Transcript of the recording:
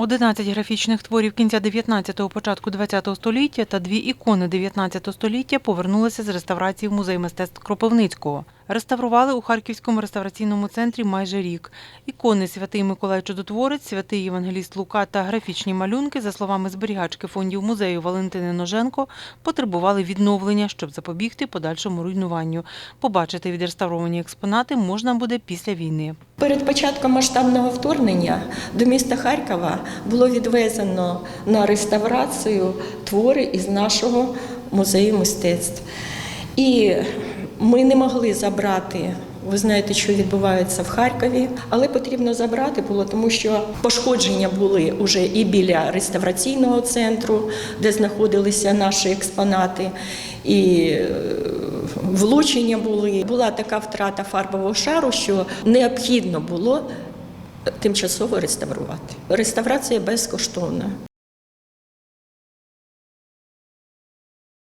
11 графічних творів кінця 19-го, початку 20-го століття та дві ікони 19 століття повернулися з реставрації в музей мистецтв Кропивницького. Реставрували у Харківському реставраційному центрі майже рік. Ікони Святий Миколай Чудотворець, Святий Євангеліст Лука та графічні малюнки, за словами зберігачки фондів музею Валентини Ноженко, потребували відновлення, щоб запобігти подальшому руйнуванню. Побачити відреставровані експонати можна буде після війни. Перед початком масштабного вторгнення до міста Харкова було відвезено на реставрацію твори із нашого музею мистецтв. І ми не могли забрати. Ви знаєте, що відбувається в Харкові, але потрібно забрати було, тому що пошкодження були вже і біля реставраційного центру, де знаходилися наші експонати, і е, влучення були. Була така втрата фарбового шару, що необхідно було тимчасово реставрувати. Реставрація безкоштовна.